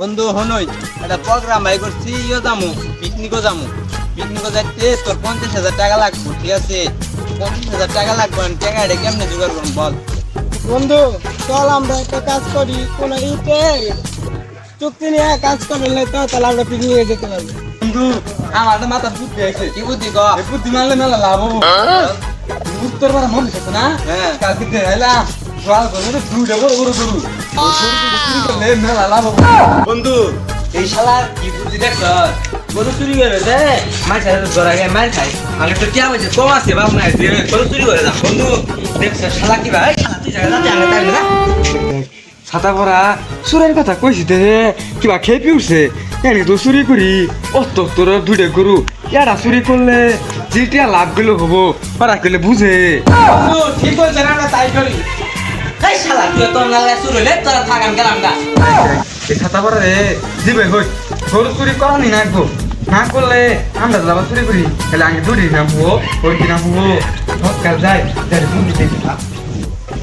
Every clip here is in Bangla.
বন্ধু হনই একটা প্রোগ্রাম বাই করছি ইয়ে যামু পিকনিকও যামু। পিকনিকও যাইতে তোর পঞ্চাশ হাজার টাকা লাগবে ঠিক আছে? পঞ্চাশ হাজার টাকা লাগবে আমি টাকা এটা কেমনে জোগাড় করুন বল? বন্ধু চল আমরা একটা কাজ করি কোন ইতে চুক্তি নিয়ে কাজ করলে তো তাহলে আমরা পিকনিকে যেতে পারব। বন্ধু আমার তো মাথার বুদ্ধি আছে কি বুদ্ধি ক? বুদ্ধি মারলে মেলা লাভ হব। উত্তর পাড়া মনে না? হ্যাঁ। কালকে দেখাইলাম জল করে দুইটা বড় বড় গরু। বন্ধু, এই শালার কি দেখছ? গরু চুরি করে দে মাছ ধরা গায়ে মার খাই। আগে তো কম আছে, বাবু দিয়ে গরু চুরি করে বন্ধু, দেখছ শালা কি ভাই? ছাতা পরা সুরের কথা কইছি দে কিবা খেপি উঠছে। এনে তো চুরি করি, অত তোর দুইটা গরু। ইয়ারা চুরি করলে যেটা লাভগুলো হব পারা করলে বুঝে। ঠিক বলছেন, আমরা তাই করি। শালা, তুই তো নালে চুরি হলে তোরা থাকান গেলাম গা। এই ছাতা পরা রে দিবে হই গরু চুরি করানি না গো। না করলে আমরা যাবা চুরি করি। তাহলে আগে দৌড়ি নামবো ওই কি নামবো সকাল যাই যাই বুদ্ধি দেখি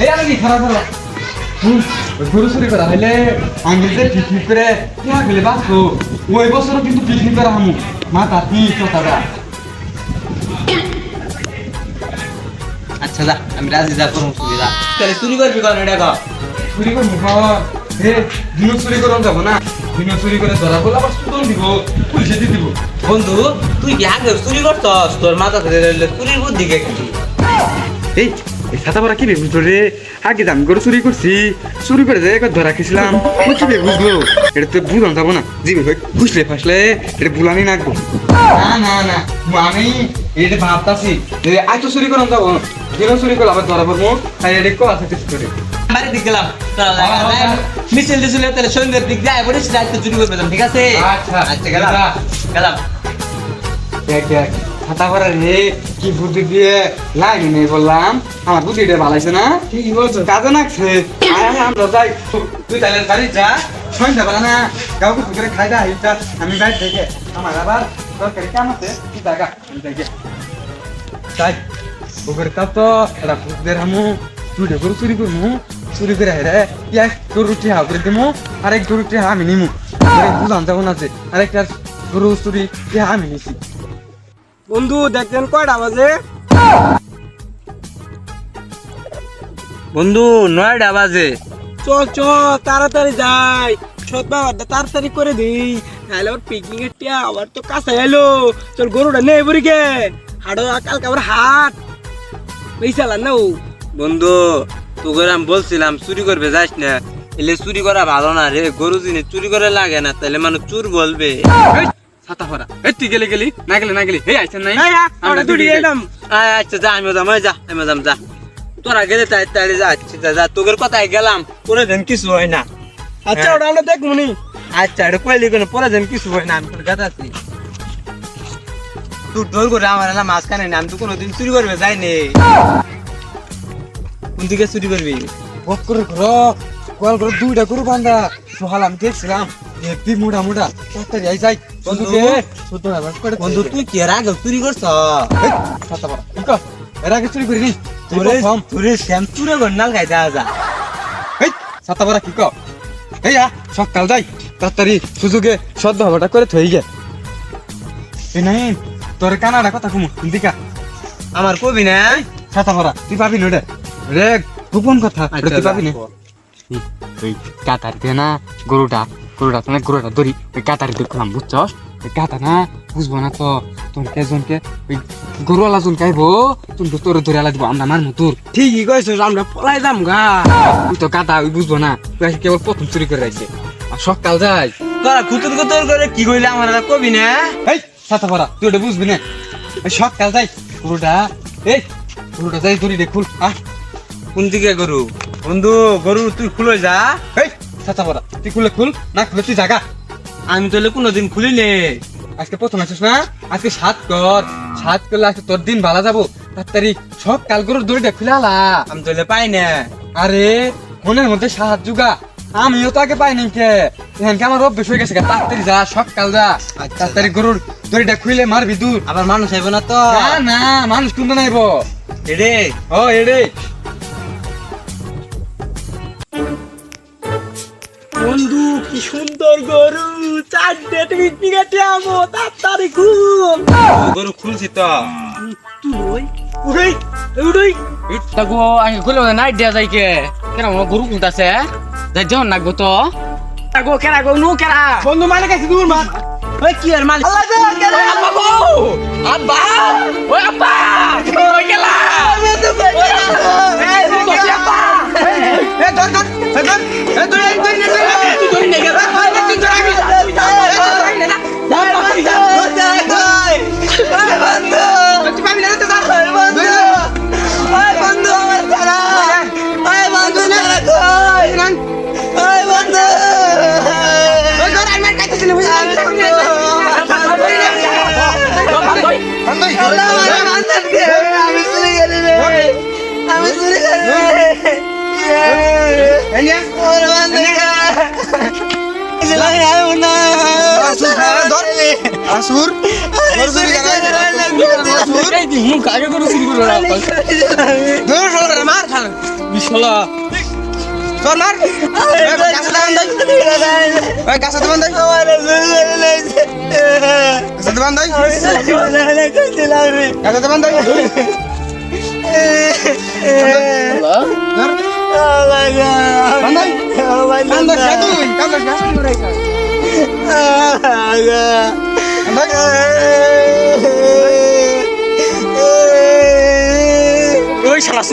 এই আমি খারাপ ওই গরু চুরি করা হইলে বাঁচবো। ওই বছর কিন্তু পিকনিক করা হামু মাথা কি কথাটা আচ্ছা যা আমি রাজি যা করুন তুই যা। তাহলে চুরি করবি কর এটা কর চুরি করবি হে। দিন চুরি করুন যাব না? দিন চুরি করে ধরা পড়লে আবার সুতন দিব পুলিশে দিয়ে দিব। বন্ধু তুই কি আগে চুরি করছস? তোর মাথা থেকে চুরির বুদ্ধি কে কি? এই এই ছাতা পরা কি বে বুঝলো রে? আগে দাম করে চুরি করছি চুরি করে যে একবার ধরা খেয়েছিলাম ও কি বে বুঝলো? এটা তো বুঝান যাব না। জিবে ভাই বুঝলে ফাসলে এটা বুলানি নাকবো না না না আমি এটা ভাবতাছি। আজ তো চুরি করান যাব। দিনও চুরি করলে আবার ধরা পড়ব। তাই এটা কো আছে কিছু করে। বাড়ির দিক গেলাম। মিছিল দিছিল তাহলে সন্ধ্যের দিক যায় পড়িস রাত চুরি করবে ঠিক আছে? আচ্ছা, আচ্ছা গেলাম। গেলাম। ছাতা পরা রে। কি বুদ্ধি দিয়ে লাইন নেই বললাম? আমার বুদ্ধিটা ভালাইছে না? ঠিকই বলছো। কাজে নাকছে আমরা যাই। তুই তাহলে বাড়ি যা। সন্ধ্যা বেলা না কাউকে পুকুরে খাই দা হিটা আমি বাড়ি থেকে আমার আবার দরকারি কাম আছে। তুই জায়গা আমি গিয়ে। তাই পুকুরে তাও তো এটা পুকুরের আমু দুইটা গরু চুরি করমু। চুরি করে হেরে এক গরু টিহা করে দিমু আর এক গরু টিহা আমি নিমু। করে বুঝান যাব না যে আর একটা গরু চুরি টিহা আমি নিছি। বন্ধু দেখছেন কয়টা বাজে? বন্ধু নয়টা বাজে। চল চল তাড়াতাড়ি যাই। সৎ বাবারটা তাড়াতাড়ি করে দিই। তাহলে ওর পিকনিকের টিয়া আবার তো কাছে এলো। চল গরুটা নেই বুড়িকে হাড়ো কালকে আবার হাট। বেসালাম না ও বন্ধু তোকে আমি বলছিলাম চুরি করবে যাস না। এলে চুরি করা ভালো না রে। গরু জিনিস চুরি করে লাগে না তাহলে মানুষ চুর বলবে। ছাতা ভরা। এই তুই গেলে গেলি? না গেলে না গেলি? এই আইছেন নাই? আমরা দুটি এলাম। আচ্ছা যা আমি যাম যা আমি যাম যা। তোরা গেলে তাই তাই যা আচ্ছা যা তোদের কথায় গেলাম। পরে দিন কিছু হয় না। আচ্ছা হ্যাঁ। ওটা আমরা দেখব নি। আচ্ছা এটা কইলি কোনো? পরে দিন কিছু হয় না আমি তোর গাছ আছি। তুই ডোল করে আমার এলাম মাঝখানে না আমি তো কোনোদিন চুরি করবে যাইনি। কোন দিকে চুরি করবি? বক করে ঘর। করে দুইটা গরু বান্ধা। সকাল আমি দেখছিলাম হেপি মোটা মোটা তাড়াতাড়ি আই যাই। বন্ধু। করে বন্ধু তুই কি এর আগে চুরি করছ? কি কর এর আগে চুরি করিনি। তোরে। তোরে শ্যাম চুরে ঘর নাল খাই যা যা। এই ভরা কি কর এই আ সকাল যাই। তাড়াতাড়ি সুযোগে সদ্য হবাটা করে থই গে। এই নাই তোর কানাডা কথা কুমু দিকা আমার কবি না? ছাতা ভরা তুই পাবি না রে। রে গোপন কথা। তুই পাবি না। ওই কাতার দিয়ে না গরুটা গরুটা মানে গরুটা ধরি ওই কাতার দিয়ে করলাম বুঝছস? ওই কাতা না বুঝব না তো। তোর কেজনকে ওই গরুওয়ালা জন খাইবো তুমি তোর ধরে আলা দিব আমরা মারমু তোর। ঠিকই কইছিস আমরা পলাই যাম গা। তুই তো কাতা ওই বুঝব না তুই কেবল প্রথম চুরি করে রাখছে আর সকাল যাই। তোরা কুতুর কুতুর করে কি কইলে আমার কবি না? এই ছাতা ভরা তুই ওটা বুঝবি না? সকাল যাই গরুটা এই গরুটা যাই ধরি দেখুল আহ। কোন দিকে গরু? বন্ধু গরু তুই খুলে যা। এই ছাতা ভরা তুই খুলে খুল না খুলে তুই জাগা আমি তাহলে কোনোদিন খুলি নে আজকে প্রথম আসিস না? আজকে সাত কর। সাত করলে আজকে তোর দিন ভালো যাব। তাড়াতাড়ি সব কাল গরুর দড়িটা খুলে আলা। আমি তাহলে পাই না। আরে মনের মধ্যে সাহায্য গা। আমিও তো আগে পাইনি কে। এখানকে আমার অভ্যেস হয়ে গেছে গা। তাড়াতাড়ি যা সকাল যা। আচ্ছা, তাড়াতাড়ি গরুর দড়িটা খুলে মারবি দূর। আবার মানুষ আইব না তো? না না মানুষ কিন্তু নাইব রে ও এডে। বন্ধু কি সুন্দর গরু। চারটে পিকনিক এটে আমো তাড়াতাড়ি গরু খুলছি তো। তুই উড়াই উড়াই তাকো আগে খুলে নাই দিয়া যাই কে কেন গরু কুলতাছে যাই যখন নাকবো তো। তাকো কেনা গো নু কেনা বন্ধু মানে কাছে দূর মার ওই কি আর মাল ওই আব্বা গো আব্বা! ওই আব্বা! আসুর। আসুর আসুর এই দি মুখ আগে গরু চুরি করে রাখ ধর ধর মার খাল বিশালা ধর মার কাছে দই ওই কাছে দান দই কাছে দই কাছে দই ধর। বান্দাই বান্দাই সাধু কান্দা সাধু রে ওই শালা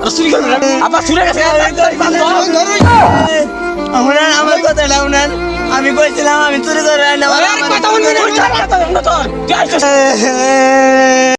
আর চুরি করে রাখ আবার চুরে গেছে। আমার কথাটা উনার আমি কইছিলাম আমি চুরি করে